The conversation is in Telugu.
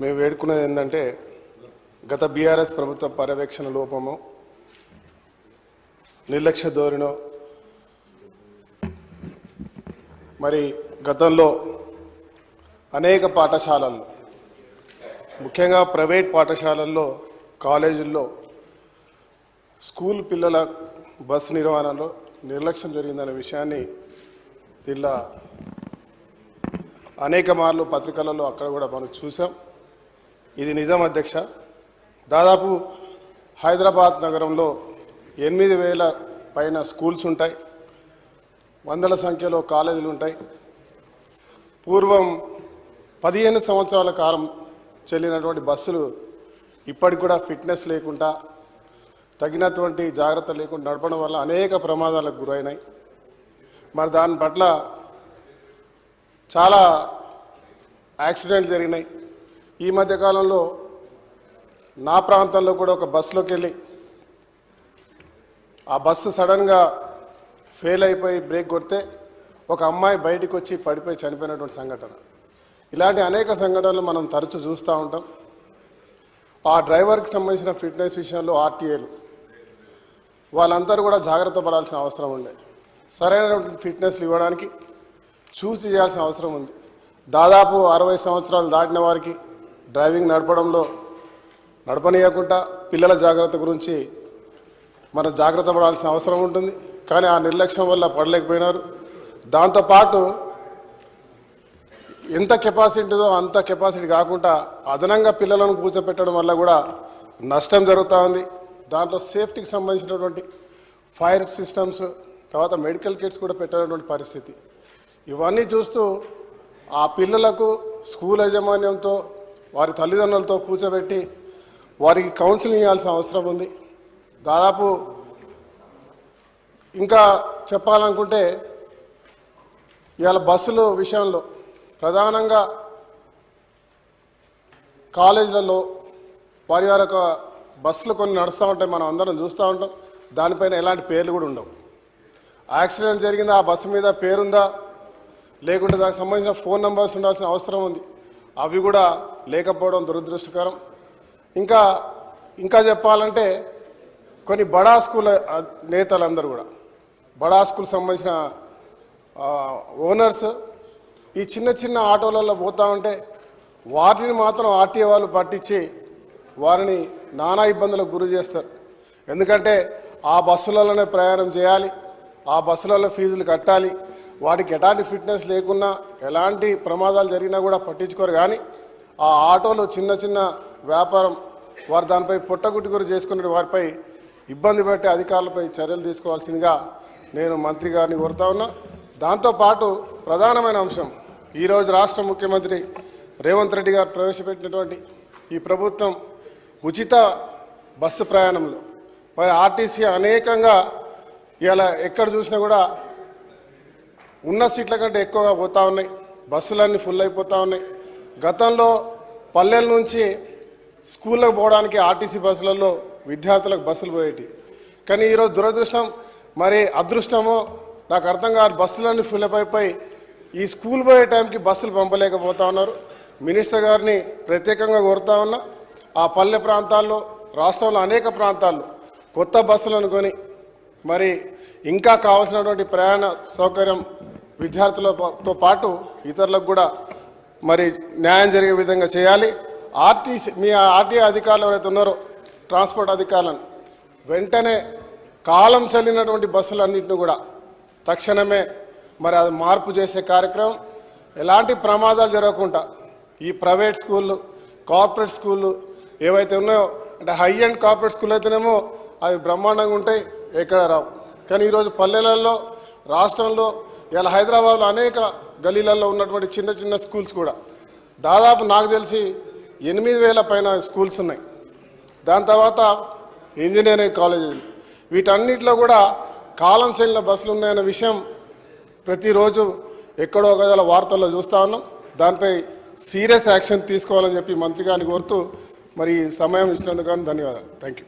మేము వేడుకున్నది ఏంటంటే గత బీఆర్ఎస్ ప్రభుత్వ పర్యవేక్షణ లోపము నిర్లక్ష్య ధోరణో మరి గతంలో అనేక పాఠశాలలు ముఖ్యంగా ప్రైవేట్ పాఠశాలల్లో కాలేజీల్లో స్కూల్ పిల్లల బస్సు నిర్వహణలో నిర్లక్ష్యం జరిగిందనే విషయాన్ని దీనిలో అనేక మార్లు పత్రికలలో అక్కడ కూడా మనం చూసాం. ఇది నిజం అధ్యక్ష. దాదాపు హైదరాబాద్ నగరంలో ఎనిమిది వేల పైన స్కూల్స్ ఉంటాయి. వందల సంఖ్యలో కాలేజీలు ఉంటాయి. పూర్వం పదిహేను సంవత్సరాల కాలం చెల్లినటువంటి బస్సులు ఇప్పటికి కూడా ఫిట్నెస్ లేకుండా తగినటువంటి జాగ్రత్త లేకుండా నడపడం వల్ల అనేక ప్రమాదాలకు గురైనాయి. మరి దాని పట్ల చాలా యాక్సిడెంట్లు జరిగినాయి. ఈ మధ్య కాలంలో నా ప్రాంతంలో కూడా ఒక బస్సులోకి వెళ్ళి ఆ బస్సు సడన్గా ఫెయిల్ అయిపోయి బ్రేక్ కొడితే ఒక అమ్మాయి బయటికి వచ్చి పడిపోయి చనిపోయినటువంటి సంఘటన. ఇలాంటి అనేక సంఘటనలు మనం తరచూ చూస్తూ ఉంటాం. ఆ డ్రైవర్కి సంబంధించిన ఫిట్నెస్ విషయంలో ఆర్టీఏలు. వాళ్ళందరూ కూడా జాగ్రత్త పడాల్సిన అవసరం ఉండే. సరైనటువంటి ఫిట్నెస్లు ఇవ్వడానికి చూసి చేయాల్సిన అవసరం ఉంది. దాదాపు అరవై సంవత్సరాలు దాటిన వారికి డ్రైవింగ్ నడపడంలో నడపనీయకుండా పిల్లల జాగ్రత్త గురించి మనం జాగ్రత్త పడాల్సిన అవసరం ఉంటుంది. కానీ ఆ నిర్లక్ష్యం వల్ల పడలేకపోయినారు. దాంతోపాటు ఎంత కెపాసిటీ ఉంటుందో అంత కెపాసిటీ కాకుండా అదనంగా పిల్లలను కూర్చోపెట్టడం వల్ల కూడా నష్టం జరుగుతూ ఉంది. దాంట్లో సేఫ్టీకి సంబంధించినటువంటి ఫైర్ సిస్టమ్స్ తర్వాత మెడికల్ కిట్స్ కూడా పెట్టినటువంటి పరిస్థితి. ఇవన్నీ చూస్తూ ఆ పిల్లలకు స్కూల్ యాజమాన్యంతో వారి తల్లిదండ్రులతో కూర్చోబెట్టి వారికి కౌన్సిలింగ్ ఇవ్వాల్సిన అవసరం ఉంది. దాదాపు ఇంకా చెప్పాలనుకుంటే ఇవాళ బస్సుల విషయంలో ప్రధానంగా కాలేజీలలో వారి వారి యొక్క బస్సులు కొన్ని నడుస్తూ ఉంటాయి మనం అందరం చూస్తూ ఉంటాం. దానిపైన ఎలాంటి పేర్లు కూడా ఉండవు. యాక్సిడెంట్ జరిగిందా ఆ బస్సు మీద పేరుందా లేకుంటే దానికి సంబంధించిన ఫోన్ నెంబర్స్ ఉండాల్సిన అవసరం ఉంది. అవి కూడా లేకపోవడం దురదృష్టకరం. ఇంకా ఇంకా చెప్పాలంటే కొన్ని బడా స్కూల్ నేతలందరూ కూడా. బడా స్కూల్ సంబంధించిన ఓనర్స్ ఈ చిన్న చిన్న ఆటోలలో పోతా ఉంటే వాటిని మాత్రం ఆర్టీఏ వాళ్ళు పట్టించి వారిని నానా ఇబ్బందులకు గురి చేస్తారు. ఎందుకంటే ఆ బస్సులలోనే ప్రయాణం చేయాలి ఆ బస్సులలో ఫీజులు కట్టాలి వాటికి ఎలాంటి ఫిట్నెస్ లేకున్నా ఎలాంటి ప్రమాదాలు జరిగినా కూడా పట్టించుకోరు కానీ ఆ ఆటోలు చిన్న చిన్న వ్యాపారం వారు దానిపై పొట్టగుట్టి గురి వారిపై ఇబ్బంది పెట్టే అధికారులపై చర్యలు తీసుకోవాల్సిందిగా నేను మంత్రి గారిని కోరుతా ఉన్నా. దాంతోపాటు ప్రధానమైన అంశం ఈరోజు రాష్ట్ర ముఖ్యమంత్రి రేవంత్ రెడ్డి గారు ప్రవేశపెట్టినటువంటి ఈ ప్రభుత్వం ఉచిత బస్సు ప్రయాణంలో. మరి ఆర్టీసీ అనేకంగా ఇలా ఎక్కడ చూసినా కూడా ఉన్న సీట్ల కంటే ఎక్కువగా పోతా ఉన్నాయి. బస్సులన్నీ ఫుల్ అయిపోతూ ఉన్నాయి. గతంలో పల్లెల నుంచి స్కూళ్ళకు పోవడానికి ఆర్టీసీ బస్సులలో విద్యార్థులకు బస్సులు పోయేటి. కానీ ఈరోజు దురదృష్టం మరి అదృష్టమో నాకు అర్థం కాదు బస్సులన్నీ ఫుల్ అయిపోయి ఈ స్కూల్ పోయే టైంకి బస్సులు పంపలేకపోతా ఉన్నారు. మినిస్టర్ గారిని ప్రత్యేకంగా కోరుతా ఉన్నా ఆ పల్లె ప్రాంతాల్లో రాష్ట్రంలో అనేక ప్రాంతాల్లో కొత్త బస్సులను కొని మరి ఇంకా కావాల్సినటువంటి ప్రయాణ సౌకర్యం విద్యార్థులతో పాటు ఇతరులకు కూడా మరి న్యాయం జరిగే విధంగా చేయాలి. ఆర్టీసీ మీ ఆర్టీఏ అధికారులు ఎవరైతే ఉన్నారో ట్రాన్స్పోర్ట్ అధికారులను వెంటనే కాలం చల్లినటువంటి బస్సులన్నింటినీ కూడా తక్షణమే మరి అది మార్పు చేసే కార్యక్రమం. ఎలాంటి ప్రమాదాలు జరగకుండా ఈ ప్రైవేట్ స్కూళ్ళు కార్పొరేట్ స్కూళ్ళు ఏవైతే ఉన్నాయో అంటే హై అండ్ కార్పొరేట్ స్కూల్ అయితేనేమో అవి బ్రహ్మాండంగా ఉంటాయి ఎక్కడ రావు. కానీ ఈరోజు పల్లెలలో రాష్ట్రంలో ఇలా హైదరాబాద్లో అనేక గలీలలో ఉన్నటువంటి చిన్న చిన్న స్కూల్స్ కూడా. దాదాపు నాకు తెలిసి ఎనిమిది వేల పైన స్కూల్స్ ఉన్నాయి. దాని తర్వాత ఇంజనీరింగ్ కాలేజీలు. వీటన్నిటిలో కూడా కాలం చెల్లిన బస్సులు ఉన్నాయన్న విషయం ప్రతిరోజు ఎక్కడో ఒక వార్తల్లో చూస్తూ ఉన్నాం. దానిపై సీరియస్ యాక్షన్ తీసుకోవాలని చెప్పి మంత్రి గారిని కోరుతూ మరి సమయం ఇచ్చినందుకు కానీ ధన్యవాదాలు. Thank you